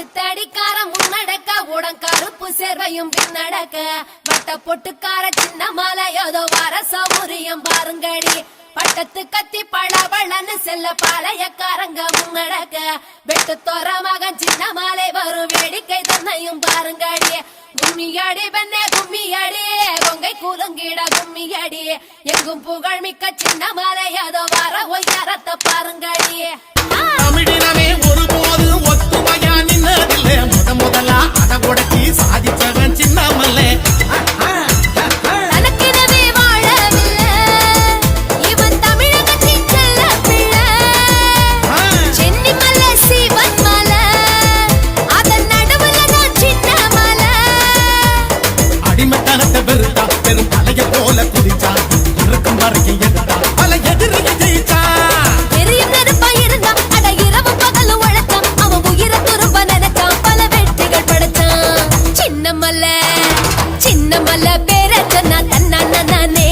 எட்டு முன்னடக்க உடன் கருப்பு சேர்வையும் பின்னடக்க வட்ட பொட்டுக்கார சின்ன மாலை ஏதோ வர சௌரியம் பாருங்கடி. பட்டத்து கத்தி பளபளன்னு செல்ல பாளையக்காரங்க முன்னடக்க வெட்டு தோற மகன் சின்ன மாலை வரும் வேடிக்கை தன்னையும் பாருங்கடி. கும்மியடி பெண்ணே கும்மியடி. கொங்கை குலுங்கிட கும்மியடி. எங்கும் புகழ் மிக்க சின்ன மாலை ஏதோ வர ஒய்யாரத்தை பாருங்கடி. தமிழினமே தான் சின்ன மலை. அடிமைத்தனத்தை வெறுத்தா பெரும் தலைய போல குதிச்சா இருக்கும் வரைக்கும் மலை சின்ன மலை பேர சொன்னா தன்னா நானே